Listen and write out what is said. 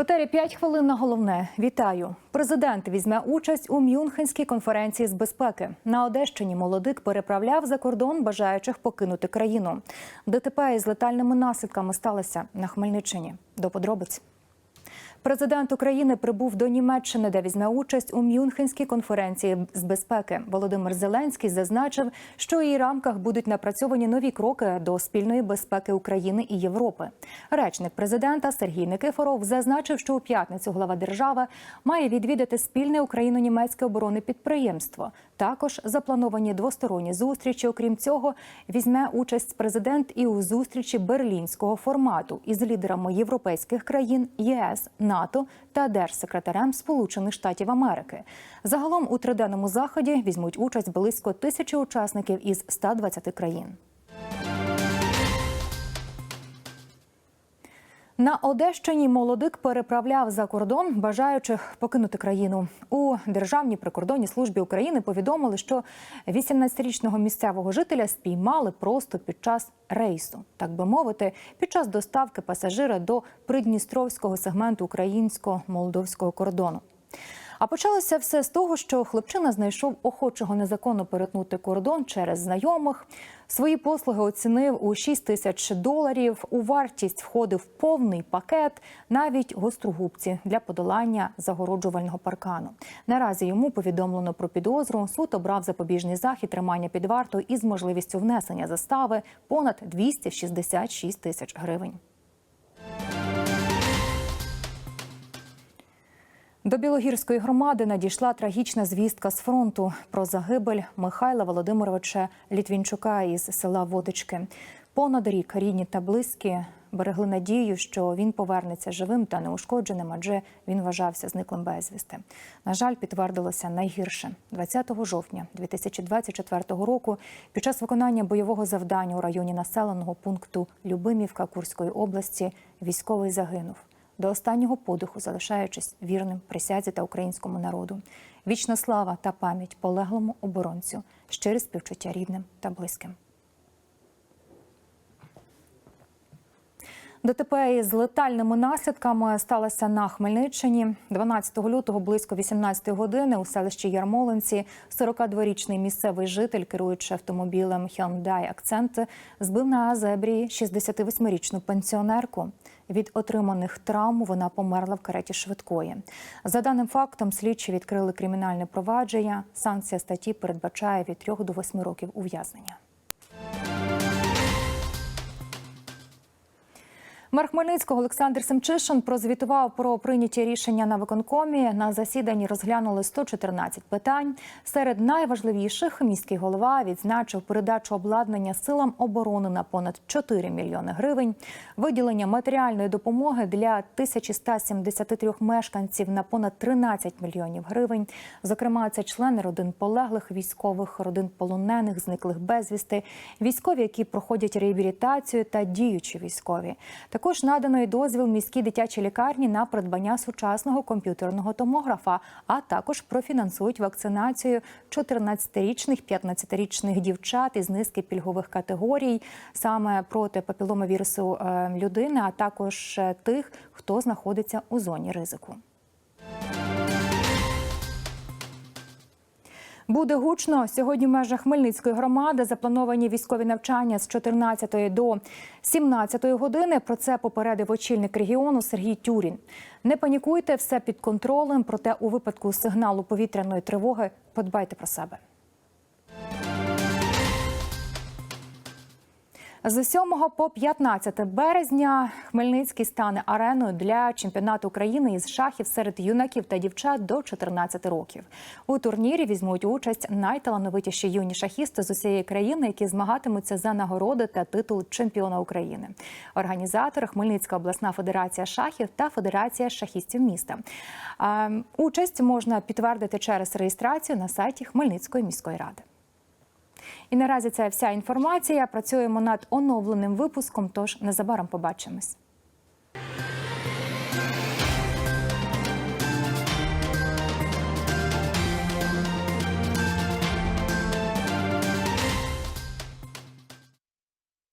етері 5 хвилин на головне. Вітаю. Президент візьме участь у Мюнхенській конференції з безпеки. На Одещині молодик переправляв за кордон бажаючих покинути країну. ДТП із летальними наслідками сталося на Хмельниччині. До подробиць. Президент України прибув до Німеччини, де візьме участь у Мюнхенській конференції з безпеки. Володимир Зеленський зазначив, що у її рамках будуть напрацьовані нові кроки до спільної безпеки України і Європи. Речник президента Сергій Никифоров зазначив, що у п'ятницю глава держави має відвідати спільне україно-німецьке оборонне підприємство. Також заплановані двосторонні зустрічі. Окрім цього, візьме участь президент і у зустрічі берлінського формату із лідерами європейських країн ЄС. НАТО та держсекретарем Сполучених Штатів Америки. Загалом у триденному заході візьмуть участь близько тисячі учасників із 120 країн. На Одещині молодик переправляв за кордон бажаючих покинути країну. У Державній прикордонній службі України повідомили, що 18-річного місцевого жителя спіймали просто під час рейсу, так би мовити, під час доставки пасажира до придністровського сегменту українсько-молдовського кордону. А почалося все з того, що хлопчина знайшов охочого незаконно перетнути кордон через знайомих. Свої послуги оцінив у 6 тисяч доларів. У вартість входив повний пакет, навіть гострогубці для подолання загороджувального паркану. Наразі йому повідомлено про підозру. Суд обрав запобіжний захід тримання під вартою із можливістю внесення застави понад 266 тисяч гривень. До Білогірської громади надійшла трагічна звістка з фронту про загибель Михайла Володимировича Літвінчука із села Водички. Понад рік рідні та близькі берегли надію, що він повернеться живим та неушкодженим, адже він вважався зниклим безвісти. На жаль, підтвердилося найгірше 20 жовтня 2024 року. Під час виконання бойового завдання у районі населеного пункту Любимівка Курської області військовий загинув до останнього подиху, залишаючись вірним присязі та українському народу. Вічна слава та пам'ять полеглому оборонцю, щире співчуття рідним та близьким. ДТП із летальними наслідками сталося на Хмельниччині 12 лютого близько 18 години у селищі Ярмолинці. 42-річний місцевий житель, керуючи автомобілем Hyundai Accent, збив на зебрі 68-річну пенсіонерку. Від отриманих травм вона померла в кареті швидкої. За даним фактом, слідчі відкрили кримінальне провадження. Санкція статті передбачає від 3 до 8 років ув'язнення. Мер Хмельницького Олександр Семчишин прозвітував про прийняті рішення на виконкомі. На засіданні розглянули 114 питань. Серед найважливіших міський голова відзначив передачу обладнання силам оборони на понад 4 мільйони гривень, виділення матеріальної допомоги для 1173 мешканців на понад 13 мільйонів гривень. Зокрема, це члени родин полеглих військових, родин полонених, зниклих безвісти, військові, які проходять реабілітацію та діючі військові. Також надано й дозвіл міській дитячій лікарні на придбання сучасного комп'ютерного томографа, а також профінансують вакцинацію 14-річних, 15-річних дівчат із низки пільгових категорій саме проти папіломовірусу е, людини, а також е, тих, хто знаходиться у зоні ризику. Буде гучно сьогодні. в межах Хмельницької громади заплановані військові навчання з 14 до 17 години. Про це попередив очільник регіону Сергій Тюрін. Не панікуйте, все під контролем. Проте у випадку сигналу повітряної тривоги подбайте про себе. З 7 по 15 березня Хмельницький стане ареною для чемпіонату України із шахів серед юнаків та дівчат до 14 років. У турнірі візьмуть участь найталановитіші юні шахісти з усієї країни, які змагатимуться за нагороди та титул чемпіона України. Організатори Хмельницька обласна федерація шахів та Федерація шахістів міста. Участь можна підтвердити через реєстрацію на сайті Хмельницької міської ради. І наразі це вся інформація. Працюємо над оновленим випуском. Тож незабаром побачимось.